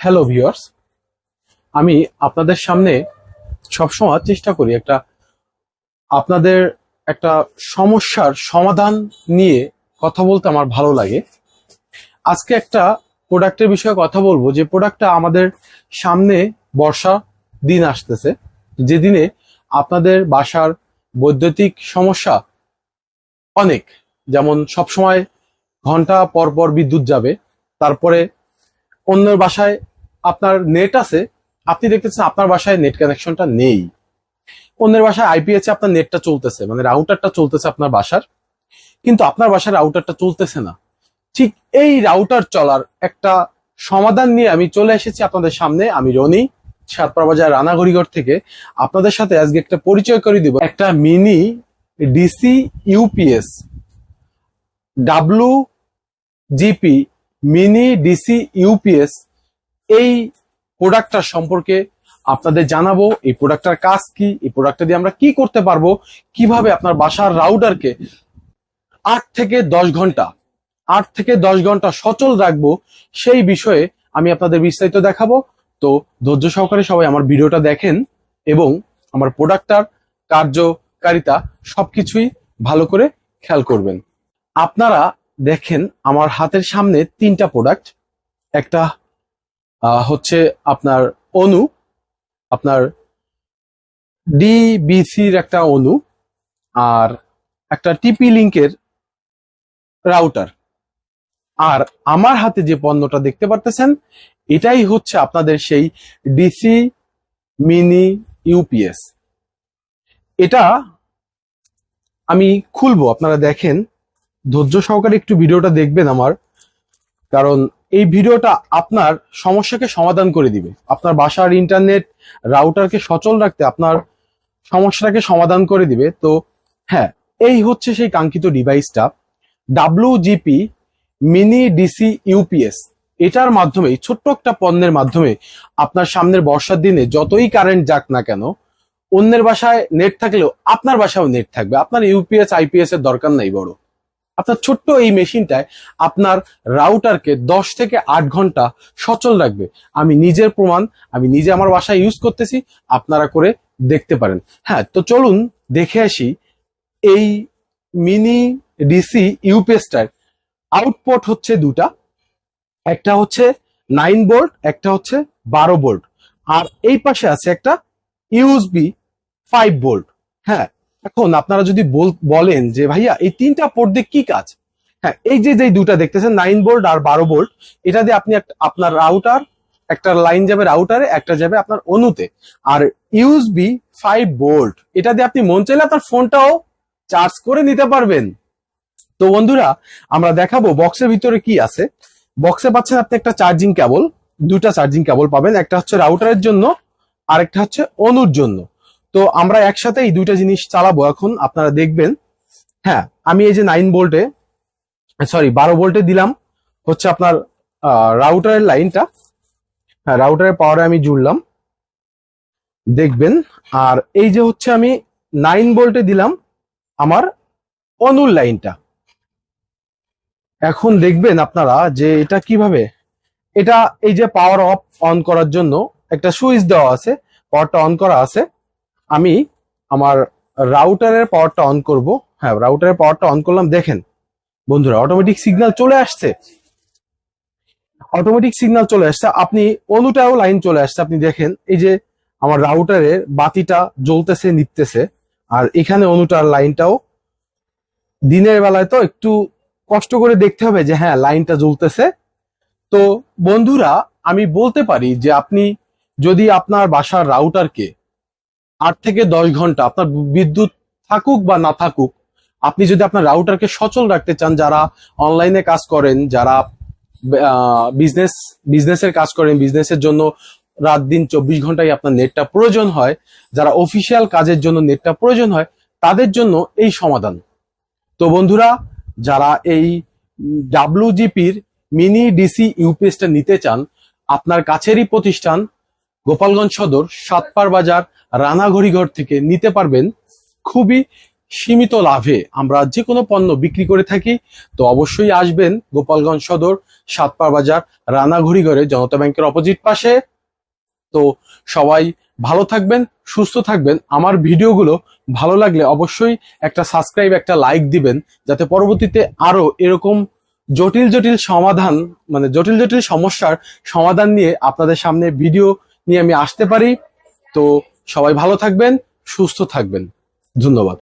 Hello viewers আমি আপনাদের সামনে সবসময় চেষ্টা করি একটা আপনাদের একটা সমস্যার সমাধান নিয়ে কথা বলতে আমার ভালো লাগে। আজকে একটা প্রোডাক্টের বিষয়ে কথা বলব। যে প্রোডাক্টটা আমাদের সামনে বর্ষা দিন আসতেছে। যে দিনে আপনাদের বাসার বৈদ্যুতিক সমস্যা অনেক। যেমন সবসময় ঘণ্টা পর পর বিদ্যুৎ যাবে। তারপরে অন্যের বাসায় আপনার নেট আছে, আপনি দেখতেছেন আপনার বাসায় নেট কানেকশনটা নেই। অন্যের বাসায় আইপিএস এ আপনার নেটটা চলতেছে মানে রাউটারটা চলতেছে আপনার বাসার, কিন্তু আপনার বাসার রাউটারটা চলতেছে না। ঠিক এই রাউটার চলার একটা সমাধান নিয়ে আমি চলে এসেছি আপনাদের সামনে, আমি রনি, সাতপাড়া বাজার রানাঘড়িগড় থেকে। আপনাদের সাথে আজকে একটা পরিচয় করে দিব। একটা mini DC UPS W GP mini DC UPS এই প্রোডাক্টটার সম্পর্কে আপনাদের জানাব, এই প্রোডাক্টটার কাজ কি, এই প্রোডাক্টটা দিয়ে আমরা কি করতে পারব, কীভাবে আপনার বাসার রাউডারকে আট থেকে দশ ঘণ্টা, আট থেকে দশ ঘণ্টা সচল রাখব, সেই বিষয়ে আমি আপনাদের বিস্তারিত দেখাবো। তো ধৈর্য সহকারে সবাই আমার ভিডিওটা দেখেন এবং আমার প্রোডাক্টটার কার্যকারিতা সবকিছুই ভালো করে খেয়াল করবেন। আপনারা দেখেন আমার হাতের সামনে তিনটা প্রোডাক্ট একটা হচ্ছে আপনার অনু আপনার ডিবিসির একটা অনু আর একটা টিপি লিঙ্কের রাউটার। আর আমার হাতে যে পণ্যটা দেখতে পারতেছেন, এটাই হচ্ছে আপনাদের সেই ডিসি মিনি ইউপিএস। এটা আমি খুলবো, আপনারা দেখেন। ধৈর্য সহকারে একটু ভিডিওটা দেখবেন আমার, কারণ এই ভিডিওটা আপনার সমস্যাকে সমাধান করে দিবে। আপনার বাসার ইন্টারনেট রাউটারকে সচল রাখতে আপনার সমস্যাটাকে সমাধান করে দিবে। তো হ্যাঁ এই হচ্ছে সেই কাঙ্ক্ষিত ডিভাইসটা W GP mini DC UPS এটার মাধ্যমে ছোট্ট একটা পণ্যের মাধ্যমে আপনার সামনের বর্ষার দিনে যতই কারেন্ট যাক না কেন, অন্যের বাসায় নেট থাকলেও আপনার বাসায়ও নেট থাকবে। আপনার ইউপিএস আইপিএস এর দরকার নাই বড়। আপনার ছোট্ট এই মেশিনটায় আপনার রাউটারকে দশ থেকে আট ঘণ্টা সচল রাখবে। আমি নিজের প্রমাণ, আমি নিজে আমার বাসায় ইউজ করতেছি, আপনারা করে দেখতে পারেন। হ্যাঁ তো চলুন দেখে আসি এই মিনি ডিসি ইউপিএসটার আউটপুট হচ্ছে দুটা। একটা হচ্ছে নাইন বোল্ট একটা হচ্ছে বারো বোল্ট আর এই পাশে আছে একটা ইউএসবি ফাইভ বোল্ট হ্যাঁ এখন আপনারা যদি বল- বলেন যে, ভাইয়া, এই তিনটা পোর্ট দিয়ে কি কাজ? হ্যাঁ এই যে যে দুটা দেখতেছেন নাইন বোল্ট আর বারো বোল্ট এটা দিয়ে আপনি আপনার রাউটার একটা লাইন যাবে রাউটারে একটা যাবে আপনার অনুতে আর ইউএসবি ফাইভ বোল্ট এটা দিয়ে আপনি মন চাইলে আপনার ফোনটাও চার্জ করে নিতে পারবেন। তো বন্ধুরা, আমরা দেখাবো বক্সের ভিতরে কি আছে। বক্সে পাচ্ছেন আপনি একটা চার্জিং কেবল দুটা চার্জিং কেবল পাবেন, একটা হচ্ছে রাউটারের জন্য আর একটা হচ্ছে অনুর জন্য। তো আমরা একসাথে এই দুইটা জিনিস চালাবো এখন, আপনারা দেখবেন। হ্যাঁ আমি এই যে নাইন ভোল্টে সরি বারো ভোল্টে দিলাম, হচ্ছে আপনার রাউটারের লাইনটা হ্যাঁ রাউটারের পাওয়ারে আমি জুড়লাম। দেখবেন, আর এই যে হচ্ছে আমি নাইন ভোল্টে দিলাম আমার অনুর লাইনটা এখন দেখবেন আপনারা যে এটা কীভাবে, এটা এই যে পাওয়ার অফ অন করার জন্য একটা সুইচ দেওয়া আছে পাওয়ারটা অন করা আছে। আমি আমার রাউটারের পাওয়ারটা অন করব। হ্যাঁ রাউটারের পাওয়ারটা অন করলাম, দেখেন। বন্ধুরা অটোমেটিক সিগন্যাল চলে আসছে। অটোমেটিক সিগন্যাল চলে আসছে। আপনি অনুটাও লাইন চলে আসছে। আপনি দেখেন, এই যে আমার রাউটারের বাতিটা জ্বলতেছে নিপতেছে আর এখানে অনুটার লাইনটাও দিনের বেলায় তো একটু কষ্ট করে দেখতে হবে যে হ্যাঁ লাইনটা জ্বলতেছে। তো বন্ধুরা, আমি বলতে পারি যে, আপনি যদি আপনার বাসার রাউটারকে আট থেকে দশ ঘণ্টা আপনার বিদ্যুৎ থাকুক বা না থাকুক, আপনি যদি আপনার রাউটারকে সচল রাখতে চান, যারা অনলাইনে কাজ করেন, যারা বিজনেস বিজনেসের কাজ করেন বিজনেসের জন্য রাত দিন চব্বিশ ঘন্টায় আপনার নেটটা প্রয়োজন হয়, যারা অফিসিয়াল কাজের জন্য নেটটা প্রয়োজন হয়, তাদের জন্য এই সমাধান। তো বন্ধুরা, যারা এই ডাব্লিউজিপির মিনি ডিসি ইউপিএসটা নিতে চান, আপনার কাছেরই প্রতিষ্ঠান গোপালগঞ্জ সদর সাতপার বাজার, রানাঘড়িঘর থেকে নিতে পারবেন খুবই সীমিত লাভে। আমরা যে কোনো পণ্য বিক্রি করে থাকি, তো অবশ্যই আসবেন গোপালগঞ্জ সদর সাতপার বাজার রানাঘড়ি ঘরে জনতা ব্যাংকের অপোজিট পাশে। তো সবাই ভালো থাকবেন, সুস্থ থাকবেন। আমার ভিডিওগুলো ভালো লাগলে অবশ্যই একটা সাবস্ক্রাইব, একটা লাইক দিবেন, যাতে পরবর্তীতে আরও এরকম জটিল জটিল সমাধান মানে জটিল জটিল সমস্যার সমাধান নিয়ে আপনাদের সামনে ভিডিও নিয়ে আমি আসতে পারি। তো সবাই ভালো থাকবেন সুস্থ থাকবেন। ধন্যবাদ।